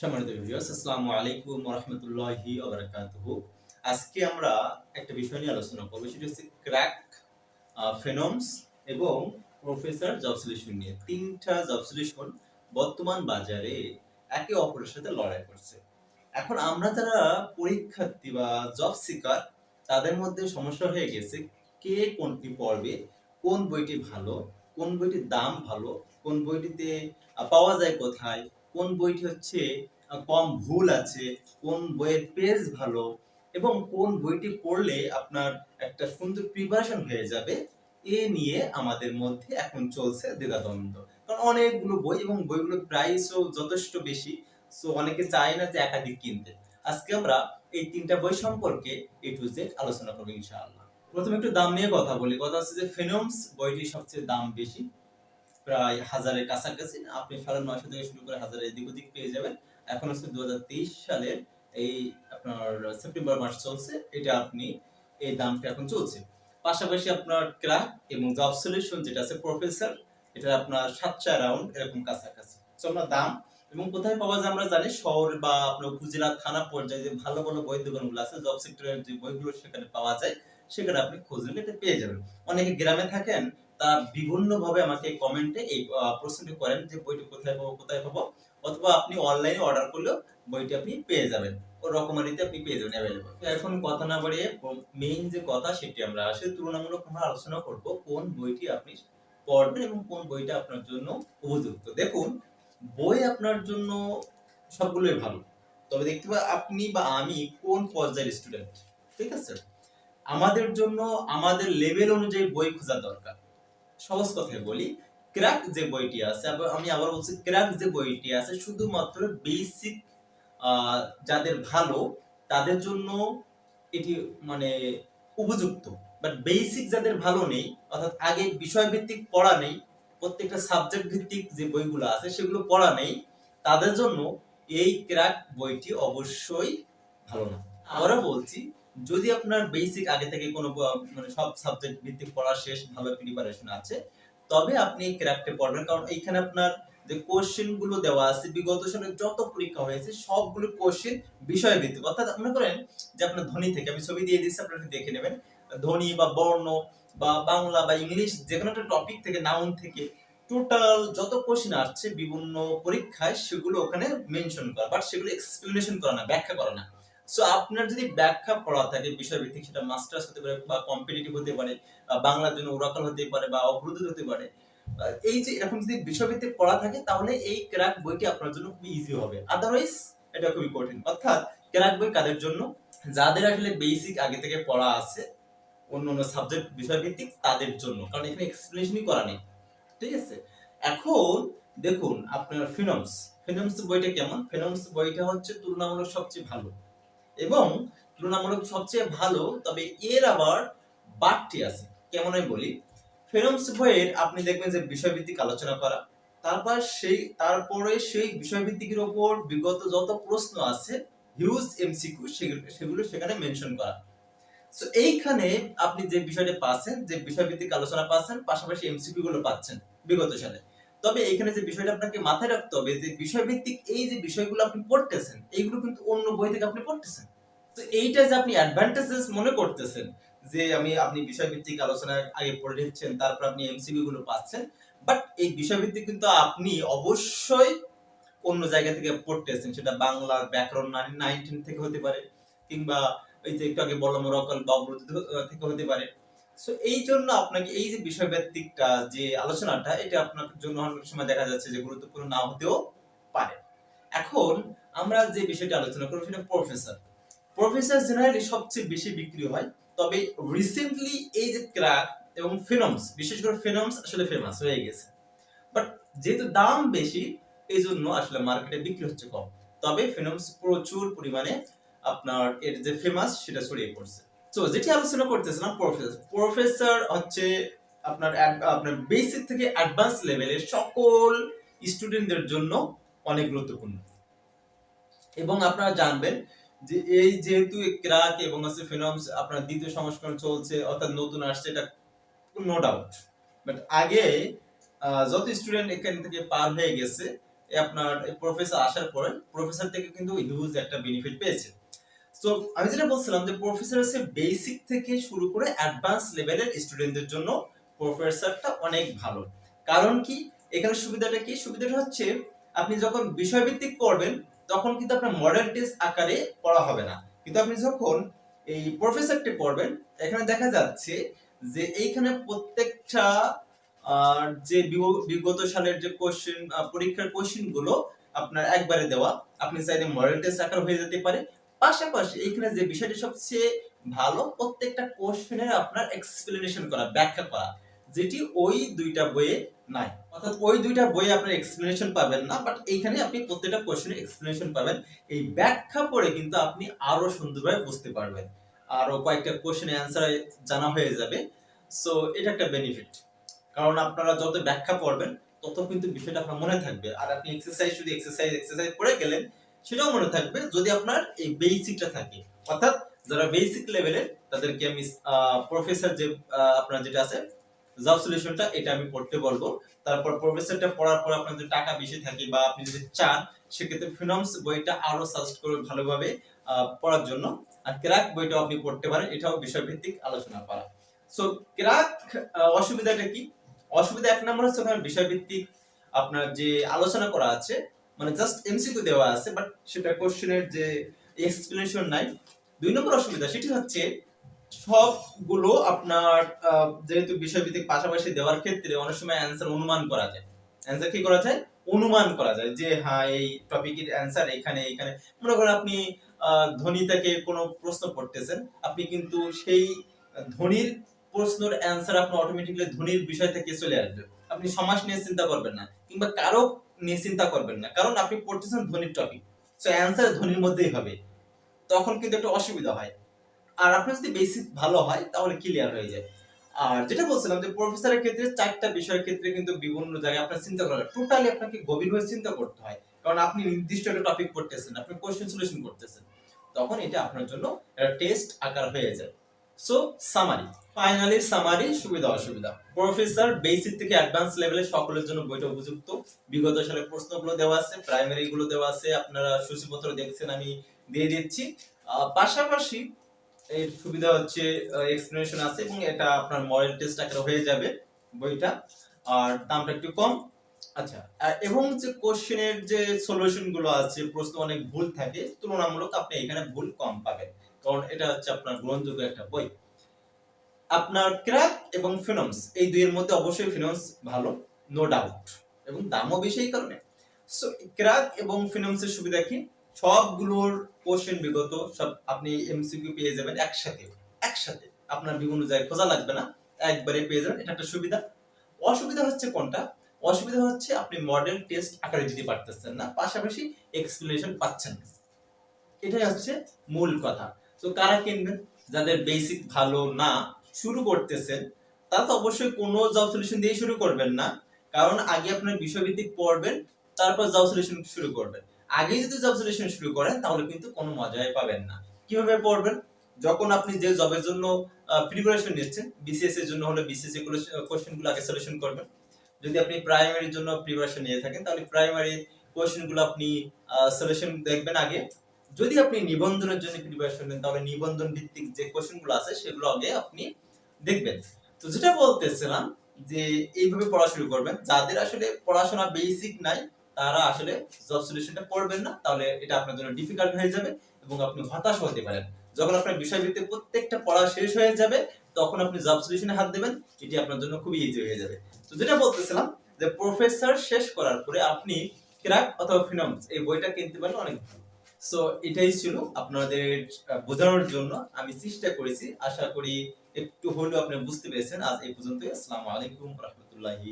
সম্মানিত ভিউয়ার্স আসসালামু আলাইকুম রাহমাতুল্লাহি ওয়া বারাকাতুহু আজকে আমরা একটা বিষয় নিয়ে আলোচনা করব, সেটা হচ্ছে ক্র্যাক ফেনমস এবং প্রফেসর জব সলিউশন নিয়ে। তিনটা জব সলিউশন বর্তমান বাজারে একে অপরের সাথে লড়াই করছে। এখন আমরা যারা পরীক্ষার্থী বা জব সিকার তাদের মধ্যে সমস্যা হয়ে গেছে কে কোনটি পড়বে, কোন বইটি ভালো, কোন বইটির দাম ভালো, কোন বইটিতে পাওয়া যায় কোথায় কোন বইটি হচ্ছে কম ভুল আছে, কোন বইয়ের পেজ ভালো, এবং কোন বইটি পড়লে আপনার একটা সুন্দর প্রিপারেশন হয়ে যাবে, এ নিয়ে আমাদের মধ্যে এখন চলছে দ্বিধাদ্বন্দ্ব। কারণ অনেকগুলো বই এবং বইগুলোর প্রাইসও যথেষ্ট বেশি সো অনেকে চায় না যে একাধিক কিনতে। আজকে আমরা এই তিনটা বই সম্পর্কে এ টু জেড আলোচনা করব ইনশাআল্লাহ। প্রথমে একটু দাম নিয়ে কথা বলি, কথা হচ্ছে যে ফিনোমস বইটি সবচেয়ে দাম বেশি। প্রায় হাজারের কাছাকাছি। আপনি সাড়ে নয়শো থেকে শুরু করে হাজারের এদিক ওদিক পেয়ে যাবেন। এখন হচ্ছে দু সালের এই আপনার সেপ্টেম্বর মাস চলছে। এটা আপনি এই দামটা এখন চলছে। পাশাপাশি আপনার ক্রাক এবং জব সলিউশন যেটা আছে, প্রফেসর, এটা আপনার সাতশো অ্যারাউন্ড এরকম কাছাকাছি। তো আমরা দাম এবং কোথায় পাওয়া যায় আমরা জানি, শহর বা আপনার উপজেলা থানা পর্যায়ে যে ভালো ভালো বই দোকানগুলো আছে, জব সেক্টরের যে বইগুলো সেখানে পাওয়া যায়, সেখানে আপনি খোঁজ নিলে পেয়ে যাবেন। অনেকে গ্রামে থাকেন তারা বিভিন্ন ভাবে আমাকে কমেন্টে এই প্রশ্নটি করেন যে বইটি কোথায় পাবো কোথায় পাবো, অথবা আপনি অনলাইনে অর্ডার করলেও বইটি আপনি পেয়ে যাবেন। ও রকমারিতে আপনি পেয়ে যাবেন অ্যাভেলেবল এখন কথা না বাড়িয়ে মেইন যে কথা সেটি আমরা আসলে তুলনামূলক আমরা আলোচনা করব কোন বইটি আপনি পড়বেন এবং কোন বইটা আপনার জন্য উপযুক্ত। দেখুন, বই আপনার জন্য সবগুলোই ভালো। তবে দেখতে পাই আপনি বা আমি কোন পর্যায়ের স্টুডেন্ট ঠিক আছে? আমাদের জন্য, আমাদের লেভেল অনুযায়ী বই খোঁজা দরকার। সহজ কথায় বলি, ক্র্যাক যে বইটি আছে আমি আবার বলছি ক্র্যাক যে বইটি আছে, শুধুমাত্র বেসিক যাদের ভালো, তাদের জন্য এটি মানে উপযুক্ত। বাট বেসিক যাদের ভালো নেই, অর্থাৎ আগে বিষয়ভিত্তিক পড়া নেই, প্রত্যেকটা সাবজেক্ট ভিত্তিক যে বইগুলো আছে, সেগুলো পড়া নেই, তাদের জন্য এই ক্র্যাক বইটি অবশ্যই ভালো না। আবারও বলছি যদি আপনার বেসিক আগে থেকে কোনো মানে সব সাবজেক্ট ভিত্তিক পড়া শেষ, ভালো প্রিপারেশন আছে, তবে আপনি ক্র্যাকটে পড়বেন। কারণ এইখানে আপনার যে কোশ্চেনগুলো দেওয়া আছে, বিগত সালের যত পরীক্ষা হয়েছে, সবগুলো কোশ্চেন বিষয় ভিত্তিক অর্থাৎ মনে করেন যে আপনার ধ্বনি থেকে, আমি ছবি দিয়ে দিচ্ছি, আপনারা দেখে নেবেন। ধ্বনি বা বর্ণ বা বাংলা বা ইংলিশ যে কোনো একটা টপিক থেকে নাউন থেকে টোটাল যত কোশ্চেন আসছে, বিভিন্ন পরীক্ষায় সেগুলো ওখানে মেনশন করা বাট সেগুলো এক্সপ্লেনেশন করা না, ব্যাখ্যা করা না। সো আপনার যদি ব্যাখ্যা পড়া থাকে বিষয়ভিত্তিক, সেটা মাস্টার্স হতে পারে বা কম্পিটিটিভ হতে পারে বাংলার জন্য ওরাকল হতে পারে বা অগ্রদূত হতে পারে এই যে এরকম যদি বিষয়ভিত্তিক পড়া থাকে, তাহলে এই ক্র্যাক বইটি আপনার জন্য খুবই ইজি হবে। আদারওয়াইজ এটা খুবই কঠিন। অর্থাৎ ক্র্যাক বই কাদের জন্য? যাদের আসলে বেসিক আগে থেকে পড়া আছে, অন্য অন্য সাবজেক্ট বিষয়ভিত্তিক তাদের জন্য। কারণ এখানে এক্সপ্লেনেশনই করা নেই। ঠিক আছে? এখন দেখুন আপনার ফিনমস ফিনমস বইটা কেমন? ফিনমস বইটা হচ্ছে তুলনামূলক সবচেয়ে ভালো। এবং তুলনামূলক সবচেয়ে ভালো, তবে এর আবার বাড়তি আছে। কেমন আমি বলি? ফিনমস বইয়ের আপনি দেখবেন যে বিষয়ভিত্তিক আলোচনা করা, তারপর সেই, তারপরে সেই বিষয়ভিত্তিকের ওপর বিগত যত প্রশ্ন আছে, হিউজ এমসিকিউ, সেগুলো সেগুলো সেখানে মেনশন করা। তো এইখানে আপনি যে বিষয়টা পাচ্ছেন, যে বিষয়ভিত্তিক আলোচনা পাচ্ছেন, পাশাপাশি এমসিকিউ গুলো পাচ্ছেন বিগত সালে। তবে এখানে যে বিষয়টা আপনাকে মাথায় রাখতে হবে, যে বিষয়ভিত্তিক এই যে বিষয়গুলো আপনি পড়তেছেন, এইগুলো কিন্তু অন্য বই থেকে আপনি পড়তেছেন। তো এইটা যে আপনি অ্যাডভান্টেজেস মনে করতেছেন, যে আমি, আপনি বিষয়ভিত্তিক আলোচনা আগে পড়ে নিচ্ছেন, তারপর আপনি এমসিকিউ গুলো পাচ্ছেন বাট এই বিষয়ভিত্তিক কিন্তু আপনি অবশ্যই অন্য জায়গা থেকে পড়তেছেন। সেটা বাংলার ব্যাকরণ নাইনটিন থেকে হতে পারে, কিংবা ওই যে একটু আগে বললাম রকল বা থেকে হতে পারে। সো এই জন্য আপনাকে এই যে বিষয়ভিত্তিকটা, যে আলোচনাটা, এটা আপনার জন্য অনেক সময় দেখা যাচ্ছে যে গুরুত্বপূর্ণ না হতেও পারে। এখন আমরা যে বিষয়টা আলোচনা করব, সেটা প্রফেসর প্রফেসর জেনারেলি সবচেয়ে বেশি বিক্রি হয়, তবে রিসেন্টলি এই যে ক্র্যাক এবং ফিনমস বিশেষ করে ফিনমস আসলে ফেমাস হয়ে গেছে। বাট যেহেতু দাম বেশি এই জন্য আসলে মার্কেটে বিক্রি হচ্ছে কম। তবে ফিনমস প্রচুর পরিমাণে আপনার এর যে ফেমাস সেটা ছড়িয়ে পড়ছে। তো যেটি আলোচনা করতেছিলাম প্রফেসর প্রফেসর হচ্ছে আপনার আপনার বেসিক থেকে অ্যাডভান্স লেভেলের সকল স্টুডেন্টদের জন্য অনেক গুরুত্বপূর্ণ। এবং আপনারা জানবেন যে এই যেহেতু ক্রাক এবং হচ্ছে ফিনমস আপনার দ্বিতীয় সংস্করণ চলছে, অর্থাৎ নতুন আসছে, এটা নো ডাউট বাট আগে যত স্টুডেন্ট এখান থেকে পার হয়ে গেছে আপনার প্রফেসর আসার পরে প্রফেসর থেকে কিন্তু হিউজ একটা বেনিফিট পেয়েছে। তো আমি যেটা বলছিলাম যে প্রফেসর হচ্ছে বেসিক থেকে শুরু করে অ্যাডভান্স লেভেলের স্টুডেন্টদের জন্য প্রফেসরটা অনেক ভালো। কারণ কি? এখানে সুবিধাটা কি? সুবিধাটা হচ্ছে আপনি যখন বিষয়ভিত্তিক পড়বেন তখন কিন্তু আপনার মডেল টেস্ট আকারে পড়া হবে না। কিন্তু আপনি যখন এই প্রফেসরটি পড়বেন, এখানে দেখা যাচ্ছে যে এইখানে প্রত্যেকটা যে বিগত সালের যে কোশ্চেন পরীক্ষার কোশ্চেনগুলো আপনার একবারে দেওয়া। আপনি চাইলে মডেল টেস্ট আকার হয়ে যেতে পারে। পাশাপাশি এইখানে যে বিষয়টি সবচেয়ে ভালো, প্রত্যেকটা কোশ্চেনের আপনার এক্সপ্লেনেশন করা, ব্যাখ্যা করা। যেটি ওই দুইটা বইয়ে নাই। অর্থাৎ ওই দুইটা বইয়ে আপনার এক্সপ্লেনেশন পাবেন না বাট এইখানে আপনি প্রত্যেকটা কোশ্চেনের এক্সপ্লেনেশন পাবেন। এই ব্যাখ্যা পড়ে কিন্তু আপনি আরও সুন্দরভাবে বুঝতে পারবেন। আরও কয়েকটা কোশ্চেনের অ্যান্সার জানা হয়ে যাবে। সো এটা একটা বেনিফিট কারণ আপনারা যত ব্যাখ্যা পড়বেন, তত কিন্তু বিষয়টা আপনার মনে থাকবে। আর আপনি এক্সারসাইজ যদি এক্সারসাইজ এক্সারসাইজ পড়ে গেলেন, সেটাও মনে থাকবে যদি আপনার এই বেসিকটা থাকে। অর্থাৎ যারা বেসিক লেভেলের তাদেরকে আমি প্রফেসর যে আপনার যেটা আছে জব সলিউশনটা এটা আমি পড়তে বলব। তারপর প্রফেসরটা পড়ার পর টাকা বেশি থাকে বা আপনি যদি চান, সেক্ষেত্রে বইটা আরও সাজেস্ট করে ভালোভাবে পড়ার জন্য। আর বইটাও আপনি পড়তে পারেন, এটাও বিষয়ভিত্তিক আলোচনা করা। সো অসুবিধাটা কি? অসুবিধা এক নম্বর হচ্ছে ওখানে বিষয়ভিত্তিক আপনার যে আলোচনা করা আছে মানে জাস্ট এমসিকিউ দেওয়া আছে বাট সেটা কোশ্চেনের যে এক্সপ্লেনেশন নাই। দুই নম্বর অসুবিধা, সেটি হচ্ছে সবগুলো আপনার যেহেতু বিষয়ভিত্তিক পাশাপাশি দেওয়ার ক্ষেত্রে অনেক সময় অ্যান্সার অনুমান করা যায়। অ্যান্সার কি করা যায়? অনুমান করা যায় যে হ্যাঁ এই টপিকের অ্যান্সার এখানে এখানে। মনে করেন আপনি ধনী কোনো প্রশ্ন পড়তেছেন আপনি কিন্তু সেই ধনীর প্রশ্নের অ্যান্সার আপনার অটোমেটিকলি ধনীর বিষয় থেকে চলে আসবে। আপনি সমাজ নিয়ে চিন্তা করবেন না, কিংবা কারও নিয়ে চিন্তা করবেন না, কারণ আপনি পড়তেছেন ধনীর টপিক সো অ্যান্সার ধনীর মধ্যেই হবে। তখন কিন্তু একটা অসুবিধা হয়। আর আপনার যদি বেসিক ভালো হয়, তাহলে ক্লিয়ার হয়ে যায়। আর যেটা বলছিলাম যে প্রফেসরের ক্ষেত্রে চারটা বিষয়ের ক্ষেত্রে কিন্তু বিভিন্ন জায়গায় আপনার চিন্তা করা টোটালি আপনাকে গভীরভাবে চিন্তা করতে হয়। কারণ আপনি নির্দিষ্ট একটা টপিক পড়তেছেন, আপনি কোশ্চেন সলিউশন করতেছেন। তখন এটা আপনার জন্য একটা টেস্ট আকার হয়ে যায়। সো সামারি ফাইনালি সামারি সুবিধা, অসুবিধা। প্রফেসর বেসিক থেকে অ্যাডভান্স লেভেলে সকলের জন্য বইটা উপযুক্ত। বিগত সালের প্রশ্নগুলো দেওয়া আছে প্রাইমারি গুলো দেওয়া আছে। আপনারা সূচিপত্র দেখছেন, আমি দিয়ে দিচ্ছি। পাশাপাশি এর সুবিধা হচ্ছে এক্সপ্লেনেশন আছে এবং এটা আপনার মডেল টেস্ট আকারে হয়ে যাবে বইটা। আর দামটা একটু কম। আচ্ছা এবং যে কোশ্চেনের যে সলিউশনগুলো আছে প্রশ্ন অনেক ভুল থাকে, তুলনামূলক আপনি এখানে ভুল কম পাবেন। কারণ এটা হচ্ছে আপনার গ্রহণযোগ্য একটা বই। আপনার ক্র্যাক এবং ফিনমস এই দুইয়ের মধ্যে অবশ্যই ফিনমস ভালো নো ডাউট এবং দামও বেশি এই কারণে। সো ক্র্যাক এবং ফিনমসের সুবিধা কি? সবগুলোর কোশ্চেন বিগত, সব আপনি এমসিকিউ পেয়ে যাবেন একসাথে একসাথে। আপনার বিভিন্ন জায়গায় খোঁজা লাগবে না, একবারে পেয়ে যাবেন। এটা একটা সুবিধা। অসুবিধা হচ্ছে কোনটা? অসুবিধা হচ্ছে আপনি মডেল টেস্ট আকারে দিতে পারতেছেন না, পাশাপাশি এক্সপ্লেনেশন পাচ্ছেন না। এটাই হচ্ছে মূল কথা। তো কারা কিনবেন? যাদের বেসিক ভালো না, শুরু করতেছেন, তারা তো অবশ্যই কোনো জব সলিউশন দিয়ে শুরু করবেন না। কারণ আগে আপনার বিষয়ভিত্তিক পড়বেন, তারপর জব সলিউশন শুরু করবেন। আগে যদি জব সলিউশন শুরু করেন, তাহলে কিন্তু কোনো মজাই পাবেন না। কীভাবে পড়বেন? যখন আপনি যে জবের জন্য প্রিপারেশন নিচ্ছেন বিসিএস এর জন্য হলে বিসিএস এর কোশ্চেনগুলো আগে সলিউশন করবেন। যদি আপনি প্রাইমারির জন্য প্রিপারেশন নিয়ে থাকেন, তাহলে প্রাইমারি কোশ্চেনগুলো আপনি সলিউশন দেখবেন আগে। যদি আপনি নিবন্ধনের জন্য প্রিপারেশন নেন, তাহলে নিবন্ধন ভিত্তিক যে কোশ্চেনগুলো আছে, সেগুলো আগে আপনি দেখবেন। তো যেটা বলতেছিলাম যে, এইভাবে পড়া শুরু করবেন। যাদের আসলে পড়াশোনা বেসিক নাই তারা আসলে জব সলিউশনটা পড়বেন না, তাহলে এটা আপনার জন্য ডিফিকাল্ট হয়ে যাবে এবং আপনি হতাশ হতে পারেন। যখন আপনার বিষয়ভিত্তিক প্রত্যেকটা পড়া শেষ হয়ে যাবে, তখন আপনি জব সলিউশনে হাত দেবেন, এটি আপনার জন্য খুবই ইজি হয়ে যাবে। তো যেটা বলতেছিলাম যে প্রফেসর শেষ করার পরে আপনি ক্র্যাক অথবা ফিনমস এই বইটা কিনতে পারলে অনেক সো এটাই ছিল আপনাদের বোঝানোর জন্য আমি চেষ্টা করেছি। আশা করি একটু হলেও আপনি বুঝতে পেরেছেন। আজ এই পর্যন্ত আসসালামু আলাইকুম রহমতুল্লাহি